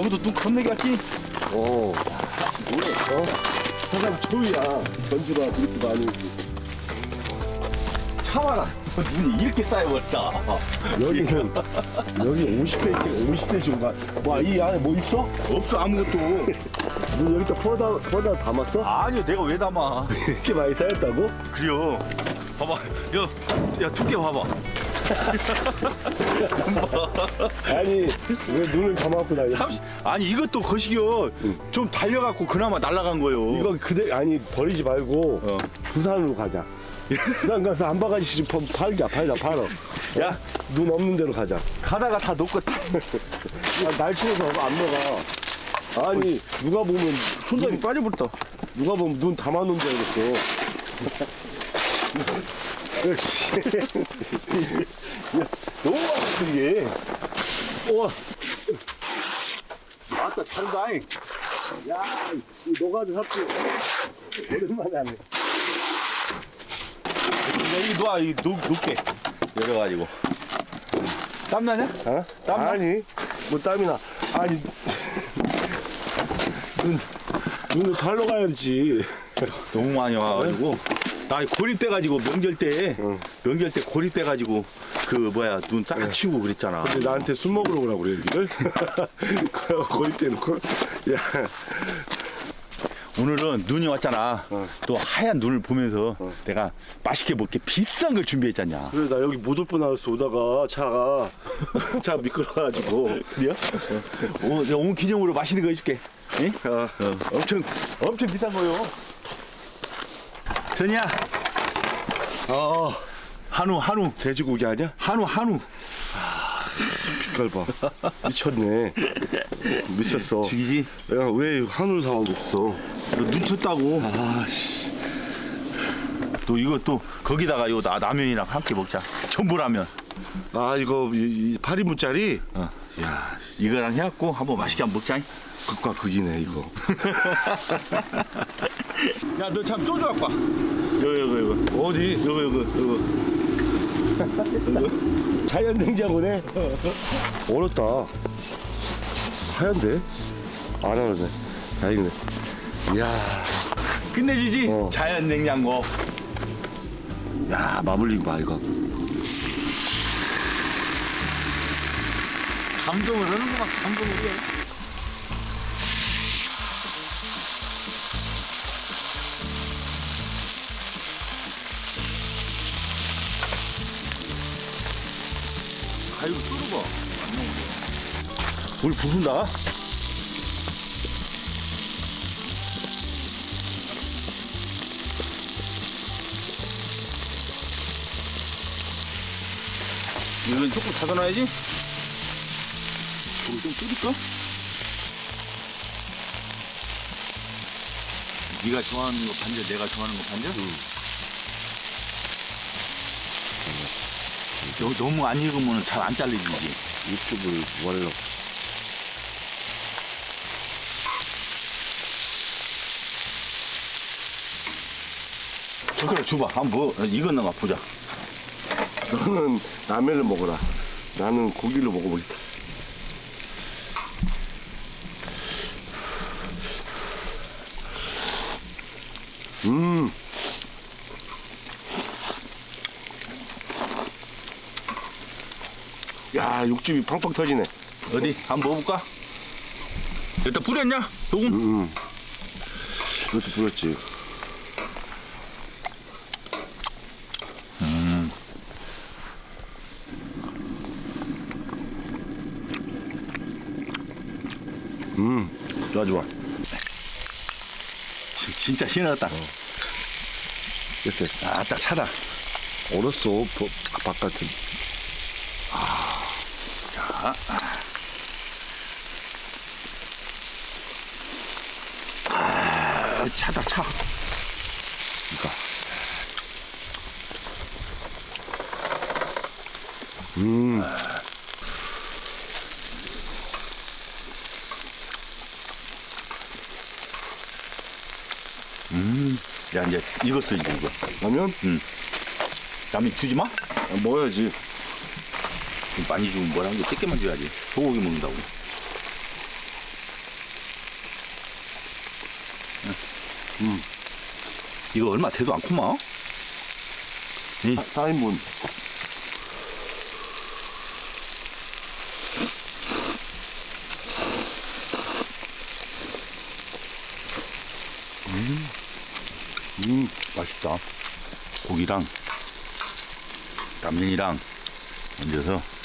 너도 눈 겁내게 왔지? 어. 뭐야, 어? 사장 초이야. 전주가 그렇게 많이 오지. 참아라. 눈이 이렇게 쌓여버렸다. 여기는, 여기 50대, 50대씩 가. 와, 이 안에 뭐 있어? 없어, 아무것도. 너 여기다 퍼다, 퍼다 담았어? 아니요, 내가 왜 담아. 이렇게 많이 쌓였다고? 그래요. 봐봐. 야, 야, 두께 봐봐. 아니, 왜 눈을 감아갖고 다녀? 30, 아니, 이것도 거시기요. 좀 달려갖고 그나마 날아간 거요. 이거 그대, 아니, 버리지 말고, 어. 부산으로 가자. 부산 가서 한 바가지씩 퍼- 팔자, 팔자, 팔어. 야, 눈 없는 데로 가자. 가다가 다 놓고 다. 야, 날 추워서 안 녹아. 아니, 누가 보면, 손잡이 빠져버렸다. 누가 보면 눈 담아놓은 줄 알겠어. 역시. 야, 너무 아프다, 이게. 우와. 아따, 잘다잉. 야, 이 노가드 삽질. 오랜만에 하네. 야, 이거 놔, 이거 녹, 녹게. 내려가지고. 땀나냐? 어? 땀나? 아니, 뭐 땀이나. 아니, 눈, 눈을 팔러 가야지. 너무 많이 와가지고. 나 고립 돼 가지고 명절 때 응. 명절 때 고립 돼 가지고 그 뭐야 눈 딱 치우고 그랬잖아. 근데 나한테 술 먹으러 오라고 그래, 여기를. 고립대놓고. 야, 오늘은 눈이 왔잖아. 어. 또 하얀 눈을 보면서 내가 맛있게 먹게 비싼 걸 준비했잖냐. 그래, 나 여기 못 올 뻔하였어, 오다가 차가. 차 미끄러워가지고. 그래요? 오늘, 오늘 기념으로 맛있는 거 해줄게. 응? 아, 어, 엄청 엄청 비싼 거요. 전이야 아, 한우 한우 돼지고기 아니야? 한우 한우 빛깔 봐. 미쳤네. 미쳤어. 죽이지. 야, 왜 한우를 사오고 있어? 너눈 쳤다고. 아 씨. 또 이거 또 거기다가 요 나, 라면이랑 함께 먹자. 전부 라면. 아, 이거, 이, 이 8인분짜리? 어. 야 이거랑 해갖고 한번 맛있게 한번 먹자. 극과 극이네, 이거. 야 너 참 소주 갖고 와. 이거 이거 이거. 어디? 이거 이거 이거. 자연 냉장고네? 어렵다. 하얀데? 안 하네. 다행이네. 이야, 끝내주지. 어. 자연 냉장고. 야, 마블링 봐, 이거. 감동을 하는구만 감동을. 해. 아이고 뚫어봐. 물 부순다? 이건 조금 닫아놔야지 저거 좀 뚫을까? 네가 좋아하는 거 반절, 내가 좋아하는 거 반절? 너, 너무 안 익으면 잘 안 잘리지. 유튜브를 원래. 젓가락 줘봐. 한번 뭐, 익었나 봐, 보자. 너는 라면을 먹어라. 나는 고기를 먹어보겠다. 음. 야, 육즙이 팡팡 터지네. 어디? 한번 먹어볼까? 일단 뿌렸냐? 조금? 음. 이것도 불었지. 음, 좋아, 좋아. 지- 진짜 신났다. 됐어, 됐어. 아, 딱 차다. 얼었어, 버- 바깥은. 자. 아, 차다, 차. 이거. 음. 야, 이제 익었어, 이제 이거. 라면? 남이 주지 마? 아, 먹어야지. 많이 주면 뭐라는 게 적게만 줘야지. 소고기 먹는다고. 음. 이거 얼마 돼도 않구만. 이 아, 사인분. 음, 음, 맛있다. 고기랑 남면이랑 얹어서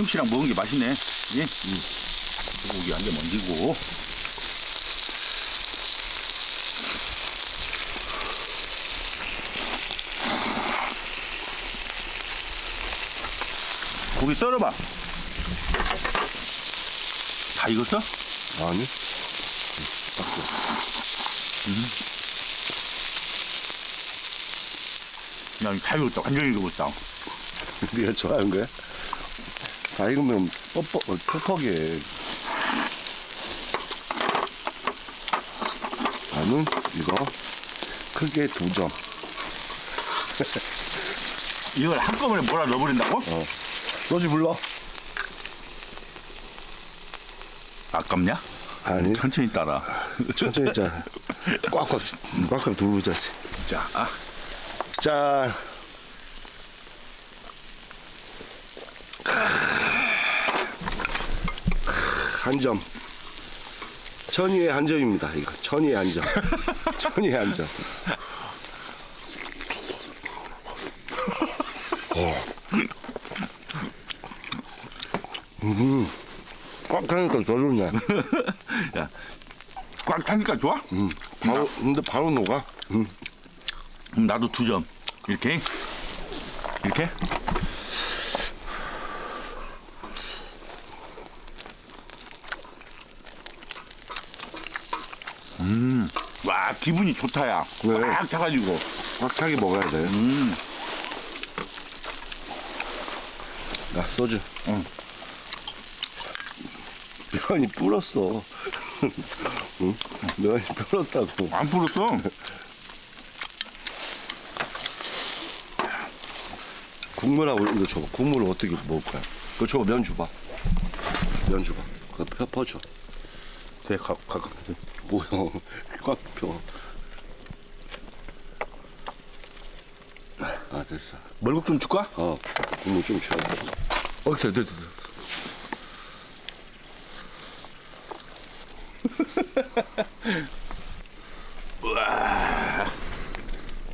박김치랑 먹은 게 맛있네. 예? 소고기 한개 먼지고 고기 썰어봐 다 익었어? 아니? 야, 다 익었다 완전히 익었다 네가 좋아하는 거야? 다 익으면 뻑뻑, 어, 퍽퍽해. 나는 이거 크게 두 점. 이걸 한꺼번에 몰아 넣어버린다고? 소주 불러? 아깝냐? 아니, 천천히 따라 천천히 짜. 꽉꽉, 꽉꽉 누르자. 자, 아, 짠. 한 점. 천이의 한 점입니다. 이거 천이의 한 점. 천이의 한 점. 어. 음. 꽉 타니까 더 좋네. 야, 꽉 타니까 좋아? 음. 바로, 근데 바로 녹아. 음. 그럼 나도 두 점. 이렇게? 이렇게? 음, 와, 기분이 좋다, 야. 네. 꽉 차가지고. 꽉 차게 먹어야 돼. 음, 나 소주. 응. 면이 불었어. 응? 면이 불었다고. 안 풀었어. 국물하고 이거 줘봐. 국물을 어떻게 먹을 거야? 그거 줘봐. 면 줘봐. 면 줘봐. 그거 펴, 퍼줘. 그래, 가, 가, 가. 뭐야. 꽉 펴. 아, 됐어. 멀국 좀 줄까? 어, 국물 좀 돼. 어, 됐어, 됐어, 됐어.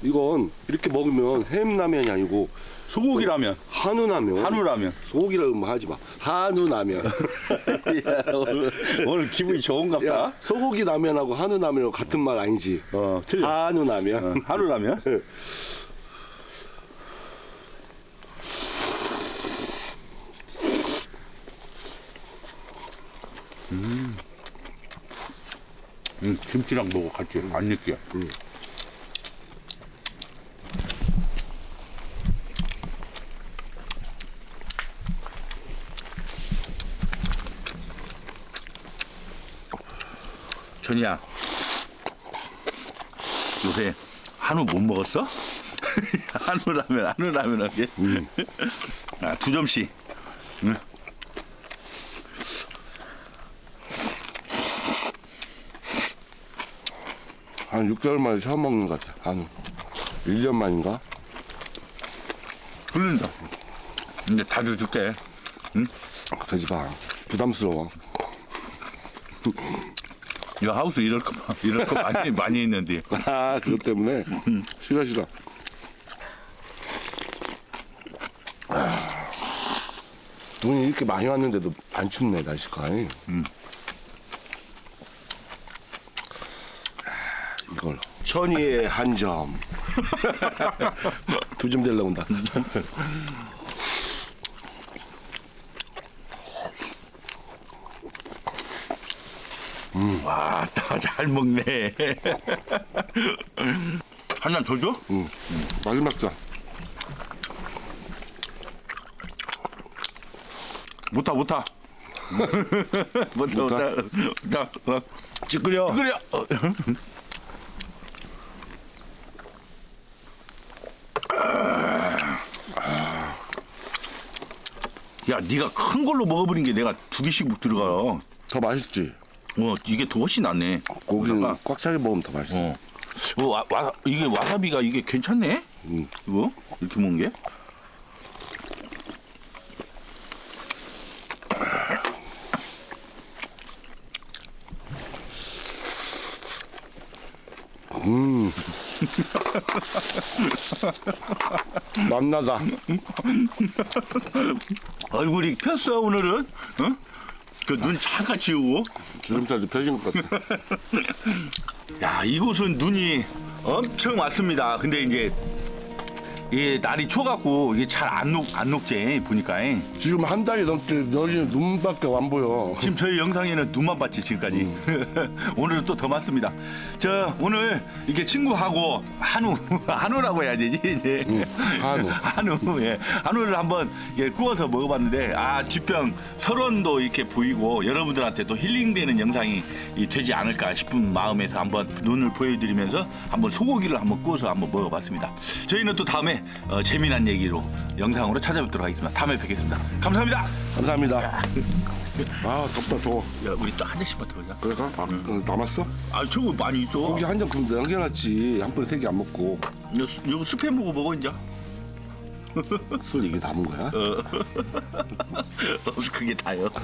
이건 이렇게 먹으면 햄라면이 아니고 소고기 라면, 한우라면. 한우 라면. 소고기라면 하지 마. 한우라면. 야, 오늘, 오늘 기분이 좋은갑다. 야, 소고기 라면하고 한우 라면하고 같은 말 아니지? 어, 틀려. 한우 라면. 어, 한우 라면. 음, 김치랑 먹어 같이 안 느끼해. 전이야, 요새 한우 못 먹었어? 한우라면, 한우라면 하게. 아, 두 점씩. 응? 한 6개월 만에 처음 먹는 것 같아. 한우. 1년 만인가? 흐른다. 근데 다들 줄게. 그러지 마. 부담스러워. 이 하우스 이럴 거, 이럴 거 많이, 많이 있는데. 아, 그것 때문에. 싫어, 싫어. 아, 눈이 이렇게 많이 왔는데도 안 춥네, 날씨가. 아, 이걸. 천이의 한 점. 두 점 되려고 온다. 와, 잘 먹네. 한 잔 더 줘? 응. 마지막 잔. 못타, 못타. 못다 못다 찌끄려. 그래 어. 야, 네가 큰 걸로 먹어버린 게 내가 두 개씩 들어가. 더 맛있지. 어, 이게 더 훨씬 낫네. 고기는 그러니까, 꽉 차게 먹으면 더 맛있어. 어, 어 와, 와, 이게 와사비가 이게 괜찮네. 음. 이거 이렇게 먹는 게. 맛나다. 얼굴이 폈어 오늘은. 어? 그 눈 잠깐 지우고. 주름살도 펴진 것 같아. 야 이곳은 눈이 엄청 왔습니다. 근데 이제 이 날이 추워갖고 이게 잘 안 녹 안 녹지 보니까. 지금 한 달이 넘게 여기는 눈밖에 안 보여. 지금 저희 영상에는 눈만 봤지 지금까지. 오늘은 또 더 많습니다. 저 오늘 이렇게 친구하고 한우 한우라고 해야 되지 이제. 한우. 한우 예 한우를 한번 예, 구워서 먹어봤는데 아 뒷병 설원도 이렇게 보이고 여러분들한테 또 힐링되는 영상이 이 되지 않을까 싶은 마음에서 한번 눈을 보여드리면서 한번 소고기를 한번 구워서 한번 먹어봤습니다. 저희는 또 다음에 어, 재미난 얘기로 영상으로 찾아뵙도록 하겠습니다. 다음에 뵙겠습니다. 감사합니다. 감사합니다. 아 덥다 더워. 야 우리 또 한 잔씩만 더 하자. 그래가? 아, 어, 남았어? 아 저거 많이 있어. 고기 한 점 그럼 남겨놨지. 한 번에 세개 안 먹고. 이거, 수- 이거 스팸 먹어 이제. 술 이게 남은 거야? 어, 그게 다요.